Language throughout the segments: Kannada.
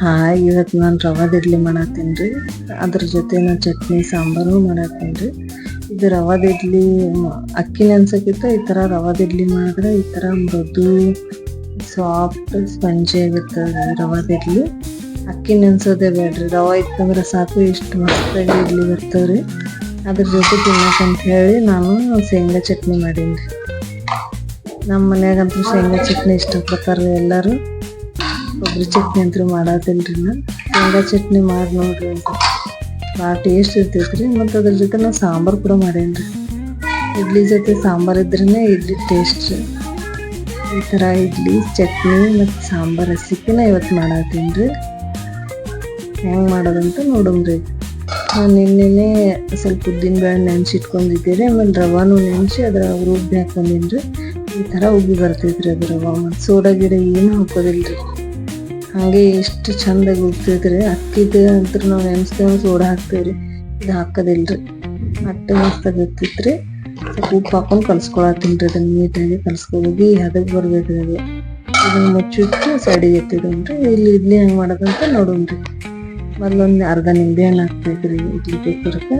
ಹಾಯ್ ಇವತ್ತು ನಾನು ರವಾದ ಇಡ್ಲಿ ಮಾಡತ್ತೀನಿ ರೀ. ಅದ್ರ ಜೊತೆ ನಾನು ಚಟ್ನಿ, ಸಾಂಬಾರು ಮಾಡತ್ತೀನಿ ರೀ. ಇದು ರವಾದ ಇಡ್ಲಿ ಅಕ್ಕಿ ನೆನ್ಸಕ್ಕಿಂತ ಈ ಥರ ರವಾದ ಇಡ್ಲಿ ಮಾಡಿದ್ರೆ ಈ ಥರ ಮೃದು ಸಾಫ್ಟ್ ಸ್ಪಂಜಿ ಆಗಿರ್ತದೆ ರವಾದ ಇಡ್ಲಿ. ಅಕ್ಕಿ ನೆನ್ಸೋದೇ ಬೇಡ್ರಿ, ರವೆ ಇತ್ತಂದ್ರೆ ಸಾಕು, ಇಷ್ಟು ಮಸ್ತಾಗಿ ಇಡ್ಲಿ ಬರ್ತವ್ರಿ ಅದ್ರ ಜೊತೆ ತಿನ್ನಕ್ಕಂತ ಹೇಳಿ ನಾನು ಶೇಂಗಾ ಚಟ್ನಿ ಮಾಡೀನಿ ರೀ. ನಮ್ಮ ಮನ್ಯಾಗಂತೂ ಶೇಂಗಾ ಚಟ್ನಿ ಇಷ್ಟಪಡ್ತಾರೆ ಎಲ್ಲರೂ. ಕೊಬ್ಬರಿ ಚಟ್ನಿ ಅಂತೂ ಮಾಡತ್ತೇನ್ರಿ ನಾ ಶೇಂಗಾ ಚಟ್ನಿ ಮಾಡಿ ನೋಡ್ರಿ ಅಂತ. ಭಾಳ ಟೇಸ್ಟ್ ಇರ್ತೈತ್ರಿ ಮತ್ತು ಅದ್ರ ಜೊತೆ ನಾ ಸಾಂಬಾರು ಕೂಡ ಮಾಡೇನ್ರಿ ಇಡ್ಲಿ ಜೊತೆ ಸಾಂಬಾರು ಇದ್ರೇ ಇಡ್ಲಿ ಟೇಸ್ಟ್ ರೀ. ಈ ಥರ ಇಡ್ಲಿ, ಚಟ್ನಿ ಮತ್ತು ಸಾಂಬಾರು ಸಿಕ್ಕಿನ ಇವತ್ತು ಮಾಡತ್ತೀನಿ ರೀ. ಹೆಂಗೆ ಮಾಡೋದಂತ ನೋಡಮ್ರಿ ನಾನು ನಿನ್ನೆನೆ ಸ್ವಲ್ಪ ಉದ್ದಿನಬೇಳೆ ನೆನ್ಸಿಟ್ಕೊಂಡಿದ್ದೆ ರೀ. ಆಮೇಲೆ ರವಾನು ನೆನೆಸಿ ಅದರ ರುಬ್ಬಿ ಹಾಕೊಂಡಿನಿ ರೀ. ಈ ಥರ ಉಬ್ಬಿ ಬರ್ತೈತೆ ರೀ ಅದು ರವಾ. ಮತ್ತು ಸೋಡಾ ಗಿಡ ಏನು ಹಾಕೋದಿಲ್ರಿ ಹಾಗೆ ಎಷ್ಟು ಚಂದ ಉಬ್ತೈತ್ರಿ ಅಕ್ಕಿದ ಅಂತ ನಾವು ನೆನೆಸ್ತೇವೆ ಸೋಡ ಹಾಕ್ತೇವ್ರಿ. ಇದು ಹಾಕೋದಿಲ್ರಿ. ಮತ್ತೆ ಮಸ್ತ್ ಇರ್ತೈತ್ರಿ ಸ್ವಲ್ಪ ಉಪ್ಪು ಹಾಕೊಂಡು ಕಲ್ಸ್ಕೊಳತ್ತೀನಿ ಅದನ್ನ ನೀಟಾಗಿ ಕಲ್ಸ್ಕೊಳೋಗಿ ಹದಕ್ಕೆ ಬರ್ಬೇಕ್ರಿ ಅದು. ಅದನ್ನ ಮುಚ್ಚಿಟ್ಟು ಸೈಡಿಗೆ ಎತ್ತಿದ್ರಿ ಇಲ್ಲಿ ಇಡ್ಲಿ ಹೆಂಗೆ ಮಾಡೋದಂತ ನೋಡೋಣ್ರಿ ಮೊದಲೊಂದು ಅರ್ಧ ನಿಂಬೆ ಹಣ್ಣು ಹಾಕ್ಬೇಕ್ರಿ ಇಡ್ಲಿ ಬೇಕರಕ್ಕೆ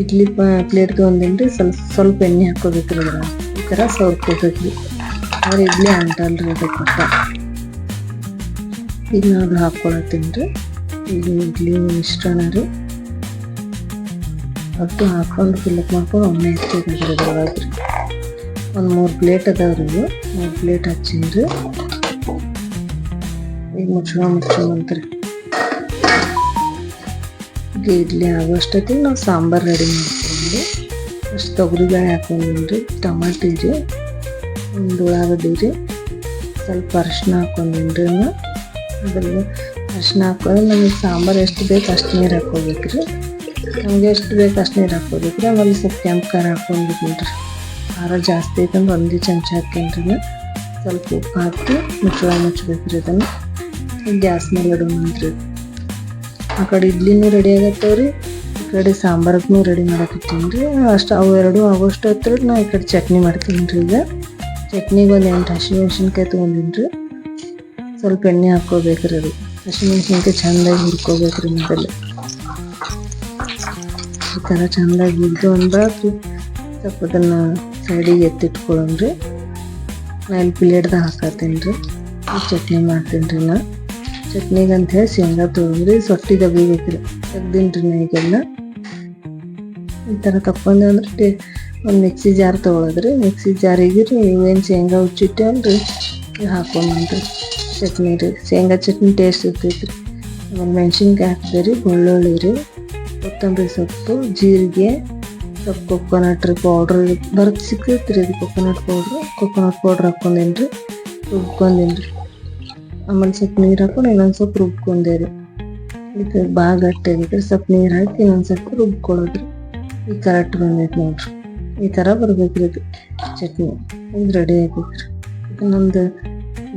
ಇಡ್ಲಿ ಪ್ಲೇಟ್ ಒಂದೇನ್ರಿ ಸ್ವಲ್ಪ ಸ್ವಲ್ಪ ಎಣ್ಣೆ ಹಾಕೋಬೇಕ್ರಿ ಅದ್ರ ಈ ಥರ ಸೌರ್ಕೋಬೇಕ್ರಿ ಆದ್ರೆ ಇಡ್ಲಿ ಅಂಟಲ್ರಿ ಅದಕ್ಕೆ ಈಗ ಅದು ಹಾಕ್ಕೊಳತ್ತೀನಿ ರೀ ಈಗ ಇಡ್ಲಿ ಮಿಶ್ರಣ ರೀ ಅದು ಹಾಕೊಂಡು ಫಿಲ್ಲಪ್ ಮಾಡ್ಕೊಂಡು ಒಮ್ಮೆ ಎತ್ತಿದ್ರಿ ಒಳಗೆ ರೀ ಒಂದು ಮೂರು ಪ್ಲೇಟ್ ಅದಾವ್ರಿ ರೀ ಮೂರು ಪ್ಲೇಟ್ ಹಚ್ಚೀನಿ ರೀ ಈಗ ಮುಚ್ಕೊಂಡ್ ಮುಚ್ಕೊಂಬಂತ್ರಿ ಈಗ ಇಡ್ಲಿ ಆಗೋಷ್ಟೊತ್ತಿಗೆ ನಾವು ಸಾಂಬಾರು ರೆಡಿ ಮಾಡ್ಕೊಂಡು ಅಷ್ಟು ತೊಗರಿಬೇಳೆ ಹಾಕೊಂಡಿನ್ರಿ ಟಮಾಟಿ ರೀ ಒಂದು ಉಳ್ಳಾಗಡ್ಡಿ ರೀ, ಸ್ವಲ್ಪ ಅರಿಶಿನ ಹಾಕೊಂಡಿನ್ರಿ ನಾ ಅದ್ರಲ್ಲಿ ಅರಿಶಿನ ಹಾಕೊಂಡು ನಮಗೆ ಸಾಂಬಾರು ಎಷ್ಟು ಬೇಕು ಅಷ್ಟು ನೀರು ಹಾಕೋಬೇಕ್ರಿ ನಮಗೆ ಎಷ್ಟು ಬೇಕು ಅಷ್ಟು ನೀರು ಹಾಕೋಬೇಕ್ರಿ ಆಮೇಲೆ ಸ್ವಲ್ಪ ಕೆಂಪು ಖಾರ ಹಾಕೊಂಡಿದ್ದೀನಿ ಖಾರ ಜಾಸ್ತಿ ಐತಂದ್ರೆ ಒಂದೇ ಚಮಚ ಹಾಕ್ಯನ್ರಿ ಸ್ವಲ್ಪ ಉಪ್ಪು ಹಾಕಿ ಮುಚ್ಚಳ ಮುಚ್ಚಬೇಕ್ರಿ ಅದನ್ನು. ಗ್ಯಾಸ್ ಮೇಲೆ ಇಡೋಣ್ರಿ ಆ ಕಡೆ ಇಡ್ಲಿನೂ ರೆಡಿ ಆಗತ್ತವ್ರಿ. ಈ ಕಡೆ ಸಾಂಬಾರಕ್ಕೂ ರೆಡಿ ಮಾಡಕತ್ತೀನಿ ರೀ ಅಷ್ಟು ಅವು ಎರಡು ಆಗೋಷ್ಟು ಹತ್ರ ನಾ ಈ ಕಡೆ ಚಟ್ನಿ ಮಾಡ್ತೀನಿ ರೀ ಈಗ. ಚಟ್ನಿಗೆ ಒಂದು ಎಂಟು ಹಸಿಮೆಣ್ಸಿನ್ಕಾಯಿ ತೊಗೊಂಡಿನಿ ರೀ ಸ್ವಲ್ಪ ಎಣ್ಣೆ ಹಾಕ್ಕೋಬೇಕ್ರಿ ಅದು. ಹಸಿಮೆಣ್ಸಿನ್ಕಾಯಿ ಚೆಂದಾಗಿ ಹುರ್ಕೋಬೇಕ್ರಿ ಮೊದಲು. ಈ ಥರ ಚೆಂದಾಗಿ ಹುರಿದು ಅಂದ್ರೆ ಸ್ವಲ್ಪ ಅದನ್ನು ಸೈಡಿಗೆ ಎತ್ತಿಟ್ಕೊಳ್ಳೋಣ್ರಿ ನಾ ಇಲ್ಲಿ ಪ್ಲೇಟ್ದಾಗ ಹಾಕತ್ತೀನಿ ರೀ ಚಟ್ನಿ ಮಾಡ್ತೀನಿ ರೀ ನಾ. ಚಟ್ನಿಗೆ ಅಂತ ಹೇಳಿ ಶೇಂಗಾ ತೊಗೊಂಡ್ರಿ ಸೊಟ್ಟಿ ತೆಗ್ದೀನಿ ರೀ ನಾ ಈಗೆಲ್ಲ ಈ ಥರ ತಕ್ಕೊಂಡೆ ಅಂದ್ರೆ ಟೇ ಒಂದು ಮಿಕ್ಸಿ ಜಾರ್ ತೊಗೊಳದ್ರಿ. ಮಿಕ್ಸಿ ಜಾರಿಗೆ ರೀ ಇವೇನು ಶೇಂಗಾ ಹುಚ್ಚಿಟ್ಟೇವಲ್ರಿ ಇದು ಹಾಕೊಂಡ್ರಿ ಚಟ್ನಿ ರೀ ಶೇಂಗಾ ಚಟ್ನಿ ಟೇಸ್ಟ್ ಇರ್ತೈತೆ ರೀ ಆಮೇಲೆ ಮೆಣಸಿನ್ಕಾಯಿ ಹಾಕ್ದೆ ರೀ ಬೆಳ್ಳುಳ್ಳಿ ರೀ ಕೊತ್ತಂಬರಿ ಸೊಪ್ಪು ಜೀರಿಗೆ ಸ್ವಲ್ಪ ಕೊಕೊನಟ್ ರೀ ಪೌಡ್ರ್ ಬರತ್ ಸಿಕ್ಕೈತೆ ರೀ ಅದು ಕೊಕೊನಟ್ ಪೌಡ್ರು ಕೊಕೊನಟ್ ಪೌಡ್ರ್ ಹಾಕೊಂಡೇನಿ ರೀ ರುಬ್ಕೊಂಡೇನಿ ರೀ ಆಮೇಲೆ ಸ್ವಲ್ಪ ನೀರು ಹಾಕೊಂಡು ಇನ್ನೊಂದು ಸ್ವಲ್ಪ ರುಬ್ಕೊಂಡೆ ರೀ ಇದಕ್ಕೆ ಭಾಳ ಗಟ್ಟಿ ಆಗೈತೆ ಸ್ವಲ್ಪ ನೀರು ಹಾಕಿ ಇನ್ನೊಂದು ಸ್ವಲ್ಪ ರುಬ್ಕೊಳ್ಳೋದ್ರಿ. ಈ ಕರೆಕ್ಟ್ ಬಂದೈತೆ ನೋಡ್ರಿ. ಈ ಥರ ಬರ್ಬೇಕ್ರಿ ಇದು ಚಟ್ನಿ. ಇದು ರೆಡಿ ಆಗೈತ್ರಿ ಇದನ್ನೊಂದು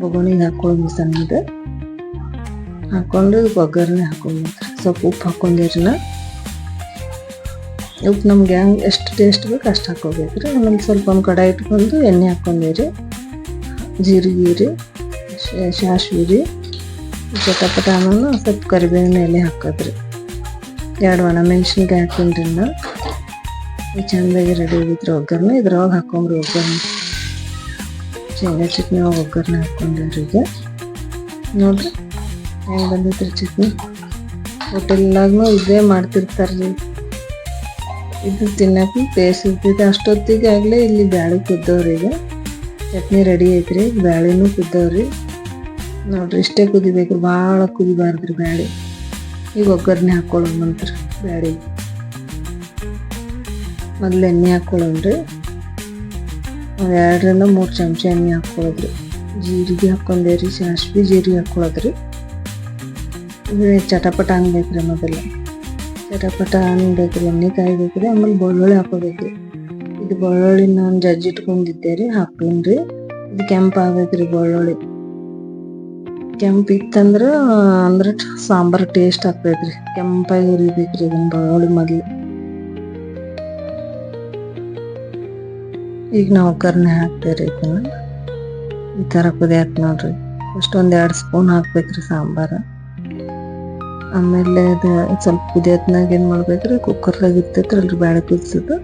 ಬೊಗಣಿಗೆ ಹಾಕೊಳ್ಳೋದು ಸಣ್ಣದು ಇದಕ್ಕೆ ಒಗ್ಗರಣೆ ಹಾಕೊಂಡ್ರಿ ಸ್ವಲ್ಪ ಉಪ್ಪು ಹಾಕೊಂಡಿರಿ ನಾ ಉಪ್ಪು ನಮ್ಗೆ ಹೆಂಗೆ ಎಷ್ಟು ಟೇಸ್ಟ್ ಬೇಕು ಅಷ್ಟು ಹಾಕೋಬೇಕ್ರಿ ಆಮೇಲೆ ಸ್ವಲ್ಪ ಒಂದು ಕಡಾಯಿ ಇಟ್ಕೊಂಡು ಎಣ್ಣೆ ಹಾಕೊಂಡಿರಿ ಜೀರಿಗೆ ರೀ ಸಾಸ್ವೆ ರೀ ಚಟಪಟ ಅನ್ನೋನು ಸ್ವಲ್ಪ ಕರಿಬೇವಿನ ಎಲೆ ಹಾಕೋದ್ರಿ. ಎರಡು ಒಣ ಮೆಣಸಿನ್ಕಾಯಿ ಹಾಕೊಂಡ್ರಿ ಚಂದಾಗಿ ರೆಡಿ ಆಗಿದ್ರಿ ಒಗ್ಗರಣೆ. ಇದ್ರೊಳಗೆ ಹಾಕೊಂಬ್ರಿ ಒಗ್ಗರಣೆ. ಶೇಂಗಾ ಚಟ್ನಿ ಒಳಗೆ ಒಗ್ಗರಣೆ ಹಾಕೊಂಡಿವ್ರಿ ಈಗ ನೋಡ್ರಿ, ಹೆಂಗೆ ಬಂದೈತ್ರಿ ಚಟ್ನಿ. ಹೋಟೆಲ್ನಾಗೂ ಇದೇ ಮಾಡ್ತಿರ್ತಾರ್ರಿ. ಇದು ತಿನ್ನಕ್ಕೆ ಟೇಸ್ಟ್ ಇರ್ತೈತೆ. ಅಷ್ಟೊತ್ತಿಗೆ ಆಗಲೇ ಇಲ್ಲಿ ಬ್ಯಾಳಿ ಕುದ್ದವ್ರಿ ಈಗ. ಚಟ್ನಿ ರೆಡಿ ಐತ್ರಿ, ಬ್ಯಾಳಿನೂ ಕುದ್ದವ್ರಿ. ನೋಡ್ರಿ, ಇಷ್ಟೇ ಕುದಿಬೇಕು, ಭಾಳ ಕುದಿಬಾರ್ದ್ರಿ ಬ್ಯಾಳಿ. ಈಗ ಒಗ್ಗರಣೆ ಹಾಕೊಳ್ಳೋಣಂತ್ರಿ ಬ್ಯಾಳಿ. ಮೊದ್ಲು ಎಣ್ಣೆ ಹಾಕೊಳ್ಳೋಣ್ರಿ. ಒಂದು ಎರಡರಿಂದ ಮೂರು ಚಮಚ ಎಣ್ಣೆ ಹಾಕೊಳ್ಳೋದ್ರಿ ಜೀರಿಗೆ ಹಾಕ್ಕೊಂಡೆ ರೀ, ಸಾಸ್ವಿ ಜೀರಿಗೆ ಹಾಕೊಳ್ಳೋದ್ರಿ ಇದು ಚಟಪಟ ಅನ್ಬೇಕ್ರಿ ಮೊದಲು. ಚಟಪಟ ಅನ್ಬೇಕ್ರಿ ಎಣ್ಣೆ ಕಾಯ್ಬೇಕ್ರಿ ಆಮೇಲೆ ಬೆಳ್ಳುಳ್ಳಿ ಹಾಕೋಬೇಕ್ರಿ ಇದು ಬೆಳ್ಳುಳ್ಳಿ ನಾನು ಜಜ್ಜಿಟ್ಕೊಂಡಿದ್ದೆ ರೀ, ಹಾಕ್ತೀನಿ ಇದು ಕೆಂಪು ಆಗ್ಬೇಕ್ರಿ ಬೆಳ್ಳುಳ್ಳಿ. ಕೆಂಪು ಇತ್ತಂದ್ರೆ ಅಂದ್ರೆ ಸಾಂಬಾರ್ ಟೇಸ್ಟ್ ಆಗ್ತೈತ್ರಿ. ಕೆಂಪಾಗಿ ಹುರಿಬೇಕ್ರಿ ಇದನ್ನ ಬೆಳ್ಳುಳ್ಳಿ ಮೊದ್ಲು. ಈಗ ನಾವು ಒಗ್ಗರಣೆ ಹಾಕ್ತೇವ್ರಿ ಇದನ್ನ. ಈ ಥರ ಕುದಿಯಾಕ್ ನೋಡ್ರಿ. ಫಸ್ಟ್ ಒಂದು ಎರಡು ಸ್ಪೂನ್ ಹಾಕ್ಬೇಕ್ರಿ ಸಾಂಬಾರ. ಆಮೇಲೆ ಅದು ಸ್ವಲ್ಪ ಕುದಿಯತ್ನಾಗ ಏನು ಮಾಡ್ಬೇಕ್ರಿ ಕುಕ್ಕರ್ದಾಗ ಇರ್ತೈತ್ರಲ್ರಿ ಬ್ಯಾಳೆ ಕುದಿಸೋದು.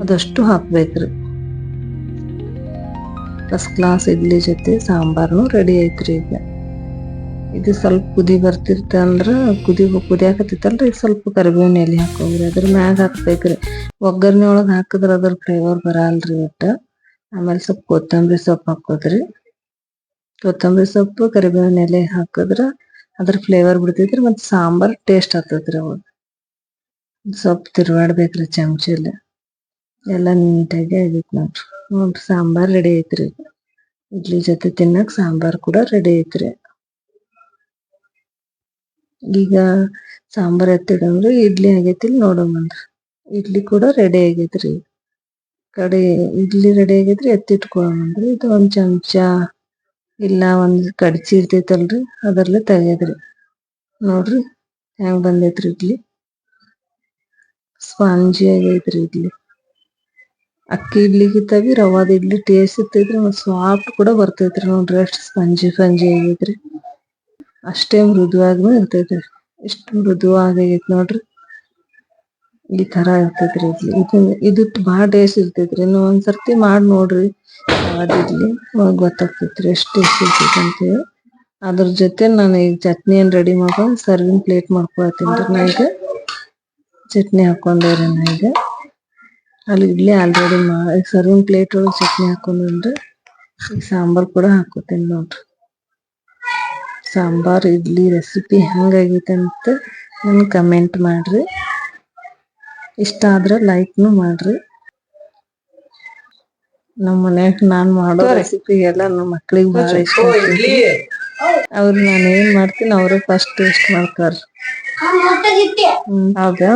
ಅದಷ್ಟು ಹಾಕ್ಬೇಕ್ರಿ. ಫಸ್ಟ್ ಕ್ಲಾಸ್ ಇಡ್ಲಿ ಜೊತೆ ಸಾಂಬಾರ್ನು ರೆಡಿ ಐತ್ರಿ ಈಗ. ಇದು ಸ್ವಲ್ಪ ಕುದಿ ಬರ್ತಿರ್ತ ಅಂದ್ರ ಕುದಿ ಕುದಿಯಾಕತ್ತೈತಲ್ರಿ ಸ್ವಲ್ಪ ಕರಿಬೇವಿನ ಎಲೆ ಹಾಕೋಗ್ರಿ. ಅದ್ರ ಮ್ಯಾಗ ಹಾಕ್ಬೇಕ್ರಿ. ಒಗ್ಗರಣೆ ಒಳಗ್ ಹಾಕಿದ್ರ ಅದ್ರ ಫ್ಲೇವರ್ ಬರಲ್ರಿ ಒಟ್ಟ. ಆಮೇಲೆ ಸ್ವಲ್ಪ ಕೊತ್ತಂಬರಿ ಸೊಪ್ಪು ಹಾಕೋದ್ರಿ. ಕೊತ್ತಂಬರಿ ಸೊಪ್ಪು, ಕರಿಬೇವಿನ ಎಲೆ ಹಾಕಿದ್ರ ಅದ್ರ ಫ್ಲೇವರ್ ಬಿಡ್ತೈತ್ರಿ ಮತ್ತು ಸಾಂಬಾರ್ ಟೇಸ್ಟ್ ಆಗ್ತೈತ್ರಿ ಅವಾಗ. ಸ್ವಲ್ಪ ತಿರ್ವಾಡ್ಬೇಕ್ರಿ ಚಮಚಲ್ಲಿ ಎಲ್ಲ ನೀಟಾಗಿ ಆಗೈತ್ ನೋಡ್ರಿ. ನೋಡ್ರಿ ಸಾಂಬಾರ್ ರೆಡಿ ಐತ್ರಿ ಇಡ್ಲಿ ಜೊತೆ ತಿನ್ನಕ್ ಸಾಂಬಾರ್ ಕೂಡ ರೆಡಿ ಐತ್ರಿ. ಈಗ ಸಾಂಬಾರ್ ಎತ್ತಿಡಂದ್ರೆ ಇಡ್ಲಿ ಆಗೈತಿ ನೋಡೋಮನ್ರಿ ಇಡ್ಲಿ ಕೂಡ ರೆಡಿ ಆಗೈತ್ರಿ ಕಡೆ ಇಡ್ಲಿ ರೆಡಿ ಆಗೈತ್ರಿ ಎತ್ತಿಟ್ಕೊಳಮನ್ರಿ ಇದು ಒಂದು ಚಮಚ ಇಲ್ಲ ಒಂದು ಕಡ್ಚಿ ಇರ್ತೈತಲ್ರಿ, ಅದರಲ್ಲೇ ತೆಗೆದ್ರಿ ನೋಡ್ರಿ ಹೆಂಗ್ ಬಂದೈತ್ರಿ ಇಡ್ಲಿ. ಸ್ಪಾಂಜಿ ಆಗೈತ್ರಿ ಇಡ್ಲಿ. ಅಕ್ಕಿ ಇಡ್ಲಿಗಿಂತ ಬಿ ರವಾದ ಇಡ್ಲಿ ಟೇಸ್ಟ್ ಇರ್ತೈತ್ರಿ ಮತ್ತು ಸಾಫ್ಟ್ ಕೂಡ ಬರ್ತೈತ್ರಿ ನೋಡ್ರಿ, ಅಷ್ಟು ಸ್ಪಂಜಿ ಸ್ಪಂಜಿ ಆಗೈತ್ರಿ. ಅಷ್ಟೇ ಮೃದುವಾಗ್ನು ಇರ್ತೈತ್ರಿ. ಎಷ್ಟು ಮೃದುವಾಗೈತಿ ನೋಡ್ರಿ. ಈ ತರ ಇರ್ತೈತ್ರಿ ಇದು ಇದು ಬಾಳ ಟೇಸ್ಟ್ ಇರ್ತೈತ್ರಿ. ಇನ್ನು ಒಂದ್ಸರ್ತಿ ಮಾಡಿ ನೋಡ್ರಿ. ಇಡ್ಲಿ ಅವಾಗ ಗೊತ್ತಾಗ್ತೈತ್ರಿ ಎಷ್ಟ್ ಟೇಸ್ಟ್ ಇರ್ತೈತಿ ಅಂತೇಳಿ. ಅದ್ರ ಜೊತೆ ನಾನು ಈಗ ಚಟ್ನಿ ಏನ್ ರೆಡಿ ಮಾಡ್ಕೊಂಡ್ ಸರ್ವಿಂಗ್ ಪ್ಲೇಟ್ ಮಾಡ್ಕೊಳತ್ತೀನ್ರಿ ನಾ ಈಗ ಚಟ್ನಿ ಹಾಕೊಂಡೇರಿ ನಾ ಈಗ ಅಲ್ಲಿ ಇಡ್ಲಿ ಆಲ್ರೆಡಿ ಮಾ ಸರ್ವಿಂಗ್ ಪ್ಲೇಟ್ ಒಳಗ್ ಚಟ್ನಿ ಹಾಕೊಂಡ್ರಿ ಈಗ ಸಾಂಬಾರ್ ಕೂಡ ಹಾಕೋತೀನಿ ನೋಡ್ರಿ. ಸಾಂಬಾರ್, ಇಡ್ಲಿ ರೆಸಿಪಿ ಹೆಂಗಾಗೈತೆ ಅಂತ ನನ್ ಕಮೆಂಟ್ ಮಾಡ್ರಿ. ಇಷ್ಟ ಆದ್ರ ಲೈಕ್ನು ಮಾಡ್ರಿ. ನಮ್ಮ ಮನ್ಯಾಗ ನಾನ್ ಮಾಡೋ ರೆಸಿಪಿ ಎಲ್ಲ ನಮ್ಮ ಮಕ್ಳಿಗೆ ಬಹಳ ಇಷ್ಟ ಆಗ್ತೈತಿ ಅವ್ರು ನಾನು ಏನ್ ಮಾಡ್ತೀನಿ ಅವ್ರು ಫಸ್ಟ್ ಟೇಸ್ಟ್ ಮಾಡ್ತಾರ. ಹ್ಮ್ ಹೌದಾ?